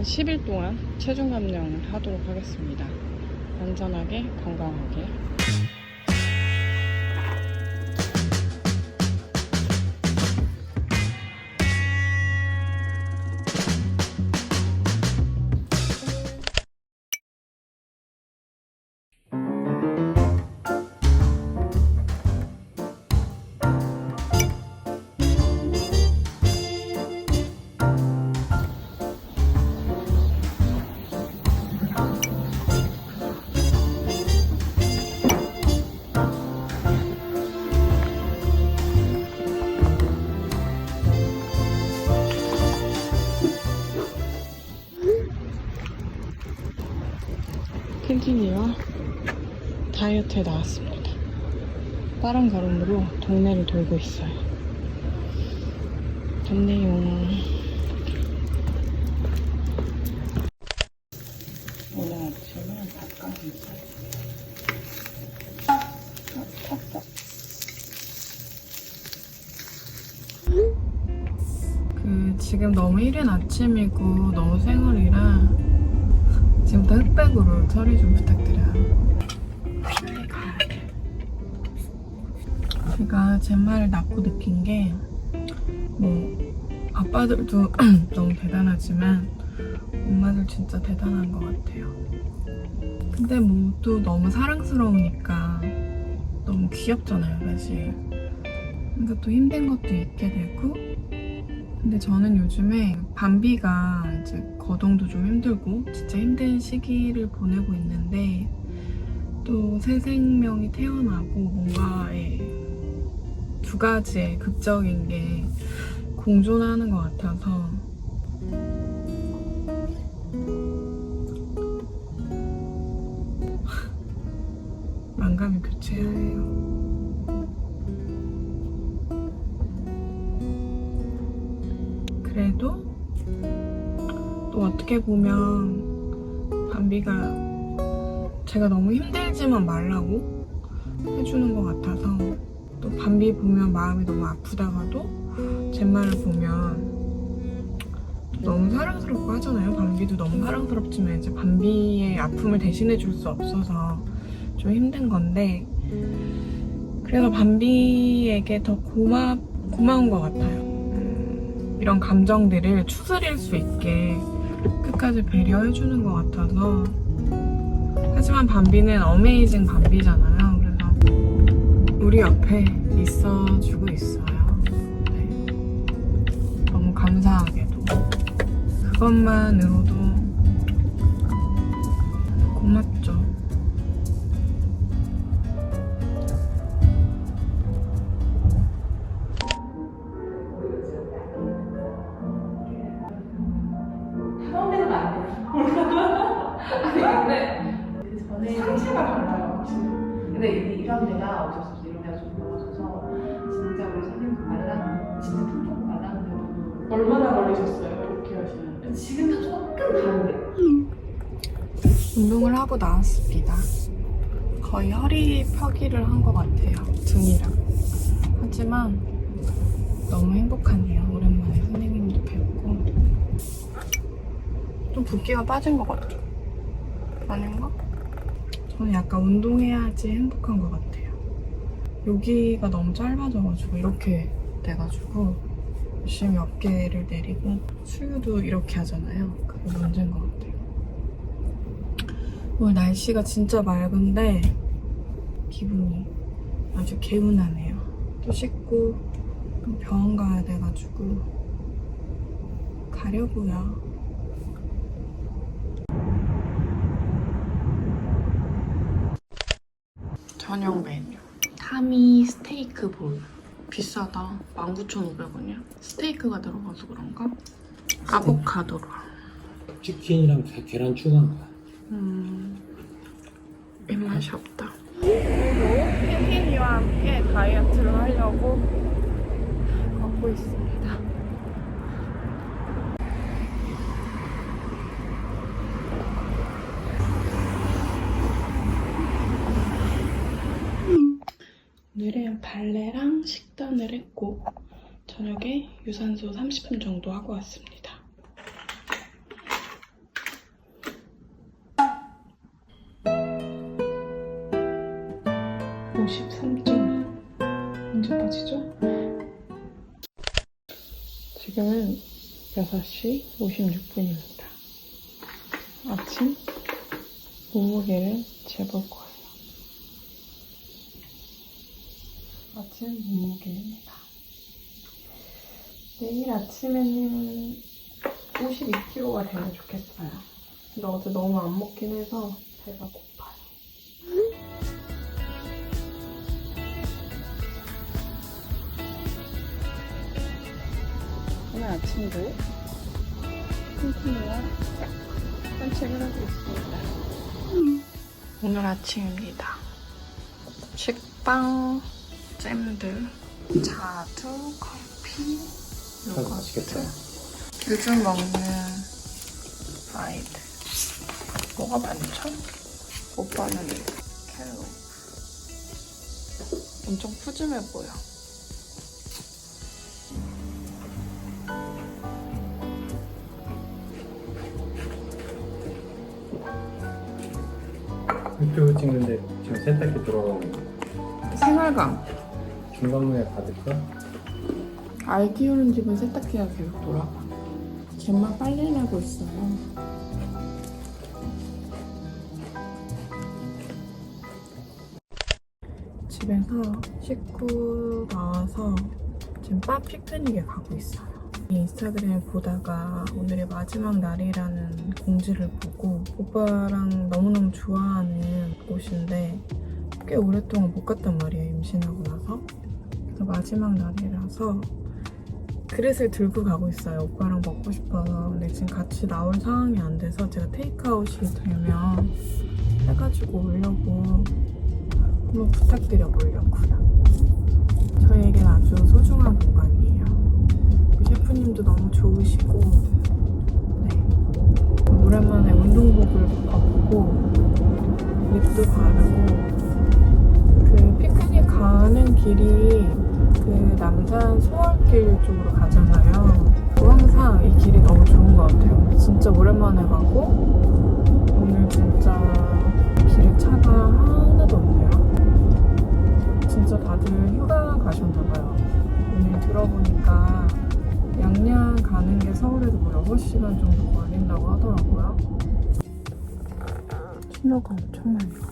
한 10일 동안 체중 감량을 하도록 하겠습니다. 안전하게 건강하게. 다이어트에 나왔습니다. 빠른 걸음으로 동네를 돌고 있어요. 좋네요. 오늘 아침은 닭가슴살. 아. 그 지금 너무 이른 아침이고 너무 생얼이라 지금부터 흑백으로 처리 좀 부탁드려요. 제가 제 말을 낳고 느낀 게, 뭐, 아빠들도 너무 대단하지만, 엄마들 진짜 대단한 것 같아요. 근데 뭐, 또 너무 사랑스러우니까, 너무 귀엽잖아요, 사실. 그러니까 또 힘든 것도 있게 되고, 근데 저는 요즘에 밤비가 이제 거동도 좀 힘들고 진짜 힘든 시기를 보내고 있는데 또 새 생명이 태어나고 뭔가의 두 가지의 극적인 게 공존하는 것 같아서 만감이 교체해야 해요. 그래도 또 어떻게 보면 밤비가 제가 너무 힘들지만 말라고 해주는 것 같아서 또 밤비 보면 마음이 너무 아프다가도 제 말을 보면 너무 사랑스럽고 하잖아요. 밤비도 너무 사랑스럽지만 이제 밤비의 아픔을 대신해 줄 수 없어서 좀 힘든 건데 그래서 밤비에게 더 고마, 고마운 것 같아요. 음, 이런 감정들을 추스릴 수 있게 끝까지 배려해주는 것 같아서 하지만 밤비는 어메이징 밤비잖아요. 우리 옆에 있어주고 있어요. 네. 너무 감사하게도 그것만으로도 하시는데? 지금도 조금 다른데. 운동을 하고 나왔습니다. 거의 허리 펴기를 한 것 같아요. 등이랑. 하지만 너무 행복하네요. 오랜만에 선생님도 뵙고. 좀 붓기가 빠진 것 같죠? 아닌가? 저는 약간 운동해야지 행복한 것 같아요. 여기가 너무 짧아져가지고 이렇게 돼가지고 열심히 어깨를 내리고 수유도 이렇게 하잖아요. 그게 문제인 것 같아요. 오늘 날씨가 진짜 맑은데 기분이 아주 개운하네요. 또 씻고 또 병원 가야 돼가지고 가려고요. 저녁 메뉴 타미 스테이크 볼 비싸다 19,500원이야 스테이크가 들어가서 그런가? 아보카도로 치킨이랑 게- 계란 추가한 거야. 음, 입맛이 없다. 혜진이와 함께 다이어트를 하려고 걷고 있습니다. 오늘은 발레랑 식단을 했고 저녁에 유산소 30분 정도 하고 왔습니다. 53.2 언제 빠지죠? 지금은 6시 56분입니다. 아침 몸무게를 제법 아침 몸무게입니다. 내일 아침에는 52kg가 되면 좋겠어요. 근데 어제 너무 안 먹긴 해서 배가 고파요. 오늘 아침도 튼튼이와 산책을 하고 있습니다. 오늘 아침입니다. 식빵, 잼들, 자두, 커피, 아주 맛있겠다. 요즘 먹는 아이들. 뭐가 많죠? 오빠는 캘로. 엄청 푸짐해 보여. 유튜브 찍는데 지금 세탁기 들어가는 거. 생활감. 중간문에 닫을까? 아이 키우는 집은 세탁기가 계속 돌아가. 쟤만 빨래 내고 있어요. 집에서 씻고 나와서 지금 바 피크닉에 가고 있어요. 인스타그램 보다가 오늘이 마지막 날이라는 공지를 보고 오빠랑 너무너무 좋아하는 곳인데 꽤 오랫동안 못 갔단 말이에요, 임신하고 나서. 마지막 날이라서 그릇을 들고 가고 있어요. 오빠랑 먹고 싶어서. 근데 지금 같이 나올 상황이 안 돼서 제가 테이크아웃이 되면 해가지고 오려고 한번 부탁드려 보려고요. 저희에겐 아주 소중한 공간이에요. 셰프님도 너무 좋으시고, 네. 오랜만에 운동복을 벗고, 립도 바르고, 그 피크닉 가는 길이 그 남산 소월길 쪽으로 가잖아요. 항상 이 길이 너무 좋은 것 같아요. 진짜 오랜만에 가고 오늘 진짜 길에 차가 하나도 없네요. 진짜 다들 휴가 가셨나봐요. 오늘 들어보니까 양양 가는 게 서울에서 뭐 6시간 정도 걸린다고 하더라고요. 신호가 엄청 많이 와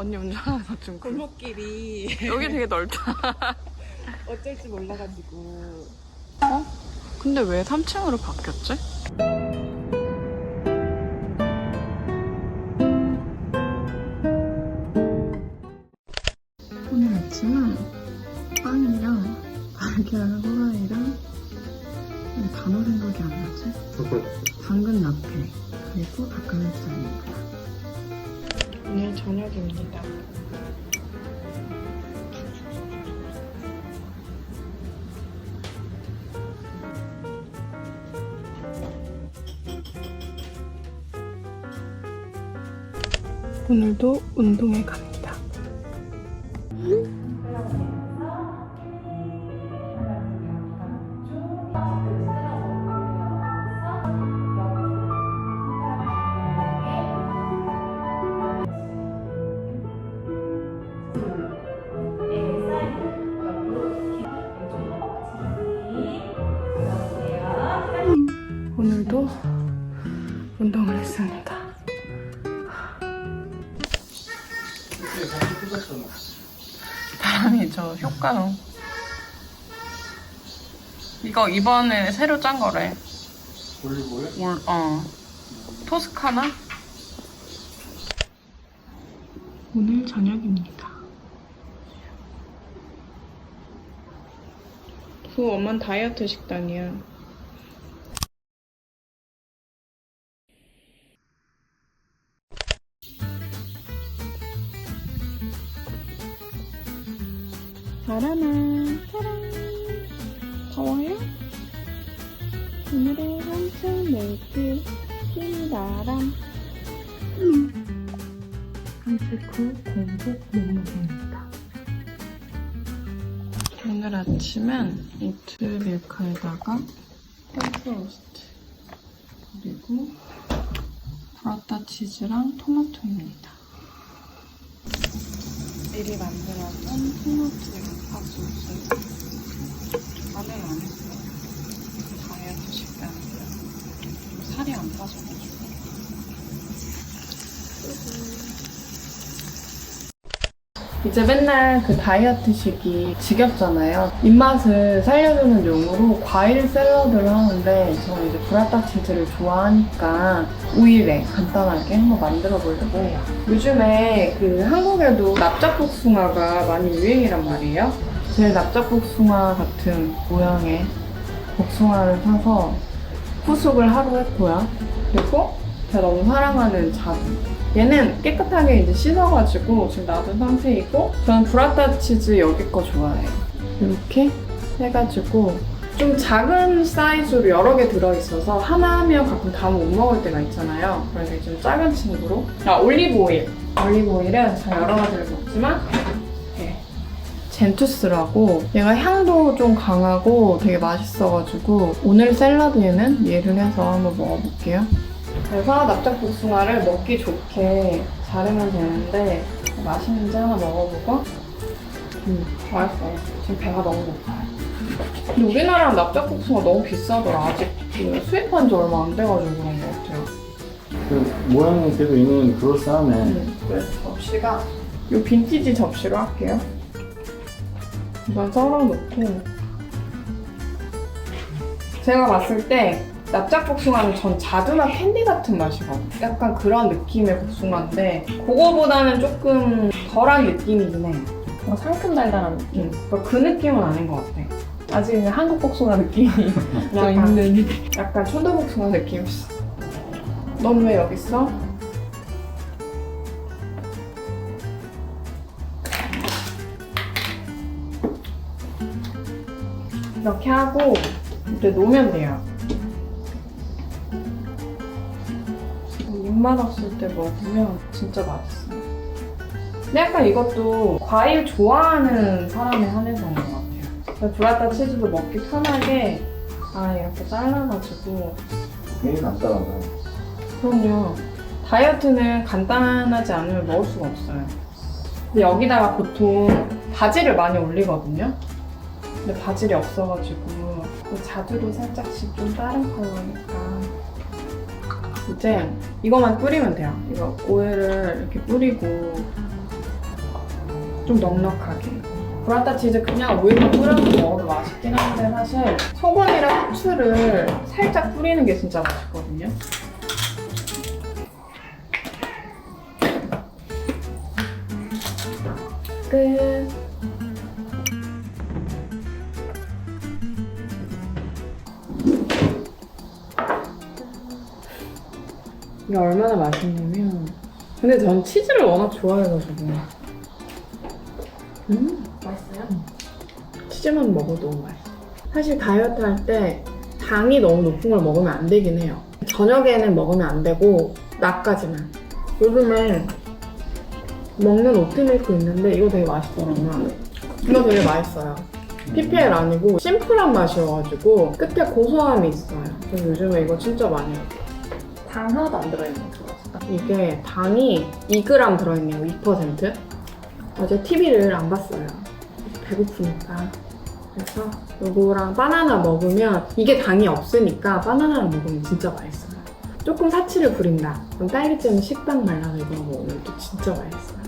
언니 운전하면서 좀 그래. 골목길이 여기 되게 넓다. 어쩔 줄 몰라가지고 근데 왜 3층으로 바뀌었지? 오늘 아침은 빵이랑 달걀 후라이랑 단어 생각이 안 나지? 당근 라페 그리고 닭가슴살입니다. 오늘 저녁입니다. 오늘도 운동에 갑니다. 효과로. 이거 이번에 새로 짠 거래. 올리고요? 올, 어. 토스카나? 오늘 저녁입니다. 그 엄만 다이어트 식단이야. 바람아, 사랑. 더워요? 오늘의 산책 메이트 흰바람 산책 후 공복 몸무게입니다 오늘 아침은 이트 밀크에다가 펄스로스트 그리고 브라타 치즈랑 토마토입니다. 미리 만들어둔 토마토 안에 안 했어요. 다이어트 식단이고요. 살이 안 빠져가지고. 이제 맨날 그 다이어트식이 지겹잖아요. 입맛을 살려주는 용으로 과일 샐러드를 하는데 저는 이제 브라타 치즈를 좋아하니까 5일에 간단하게 한번 만들어 보려고. 요즘에 그 한국에도 납작복숭아가 많이 유행이란 말이에요. 제 납작복숭아 같은 모양의 복숭아를 사서 후숙을 하루 했고요. 그리고 제가 너무 사랑하는 자두. 얘는 깨끗하게 이제 씻어가지고 지금 놔둔 상태이고 저는 브라타 치즈 여기 거 좋아해요. 이렇게 해가지고 좀 작은 사이즈로 여러 개 들어있어서 하나 하면 가끔 다 못 먹을 때가 있잖아요. 그래서 좀 작은 친구로 아 올리브 오일 올리브 오일은 제가 여러 가지를 먹지만 젠투스라고 얘가 향도 좀 강하고 되게 맛있어가지고 오늘 샐러드에는 얘를 해서 한번 먹어볼게요. 그래서 납작복숭아를 먹기 좋게 자르면 되는데 맛있는지 하나 먹어보고 음 맛있어요. 지금 배가 너무 고파요. 근데 우리나라랑 납작복숭아 너무 비싸더라. 아직 그 수입한 지 얼마 안 돼가지고 그런 것 같아요. 그 모양은 그래도 얘는 그럴싸하네. 음, 그래서 접시가 이 빈티지 접시로 할게요. 이건 썰어놓고 제가 봤을 때 납작 복숭아는 전 자두나 캔디 같은 맛이거든요. 약간 그런 느낌의 복숭아인데 그거보다는 조금 덜한 느낌이긴 해. 뭔가 상큼 달달한 느낌. 음, 그 느낌은 아닌 것 같아. 아직 그냥 한국 복숭아 느낌이 나 약간. 있는. 약간 천도복숭아 느낌 있어. 넌왜 여기 있어? 이렇게 하고 이제 놓으면 돼요. 입맛 없을 때 먹으면 진짜 맛있어요. 근데 약간 이것도 과일 좋아하는 사람에 한해서인 것 같아요. 브라타 치즈도 먹기 편하게 아 이렇게 잘라가지고 괜히 간단하다. 그럼요 다이어트는 간단하지 않으면 먹을 수가 없어요 근데 여기다가 보통 바지를 많이 올리거든요 근데 바질이 없어가지고 그 자두도 살짝씩 좀 다른 컬러니까. 이제 이거만 뿌리면 돼요. 이거 오일을 이렇게 뿌리고 좀 넉넉하게. 브라타 치즈 그냥 오일만 뿌려서 먹어도 맛있긴 한데 사실 소금이랑 후추를 살짝 뿌리는 게 진짜 맛있거든요. 끝. 이게 얼마나 맛있냐면 근데 전 치즈를 워낙 좋아해가지고 음 맛있어요? 치즈만 먹어도 맛있어 사실 다이어트 할 때 당이 너무 높은 걸 먹으면 안 되긴 해요 저녁에는 먹으면 안 되고 낮까지만 요즘에 먹는 오트밀크 있는데 이거 되게 맛있더라고요. 이거 되게 맛있어요. PPL 아니고 심플한 맛이어가지고 끝에 고소함이 있어요. 그래서 요즘에 이거 진짜 많이 해요. 당 하나도 안 들어있는 거. 이게 당이 2g 들어있네요. 2%. 어제 TV를 안 봤어요. 배고프니까. 그래서 이거랑 바나나 먹으면 이게 당이 없으니까 바나나랑 먹으면 진짜 맛있어요. 조금 사치를 부린다. 그럼 딸기잼 식빵 말라서 이거 먹으면 또 진짜 맛있어요.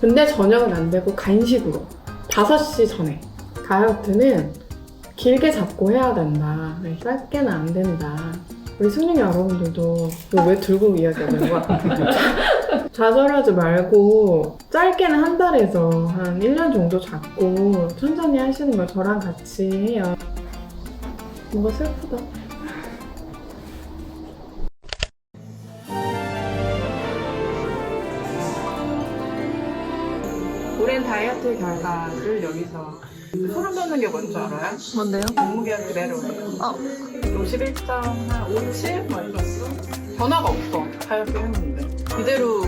근데 저녁은 안 되고 간식으로 5시 전에 다이어트는 길게 잡고 해야 된다. 네, 짧게는 안 된다. 우리 승객 여러분들도 이거 왜 들고 이야기하는 거야? 좌절하지 말고 짧게는 한 달에서 한 1년 정도 잡고 천천히 하시는 걸 저랑 같이 해요. 뭔가 슬프다. 오랜 다이어트 결과를 여기서 소름 돋는 게 뭔지 알아요? 뭔데요? 몸무게가 그대로예요. 어. 51.5, 7? 막 이랬어. 변화가 없어. 다이어트 했는데. 이대로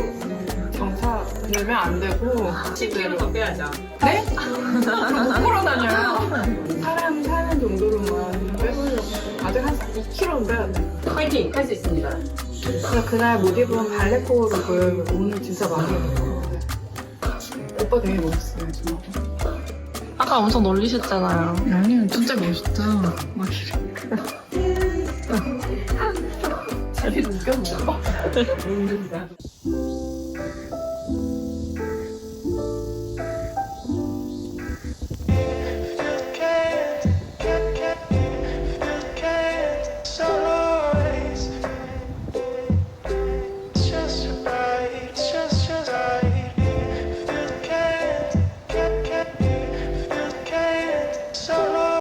정차 늘면 안 되고. 10kg 더 빼야죠. 네? 저못 걸어 다녀요. 사람 사는 정도로만 빼보려고. 아직 한 2kg는 빼야 돼. 파이팅! 할 수 있습니다. 근데 그날 못 입은 발레코룩을 오늘 진짜 많이 입었어. 오빠 되게 멋있어요, 진짜. 아까 엄청 놀리셨잖아요. 아니, 진짜 멋있다. 막. 자기 웃겨 먹어.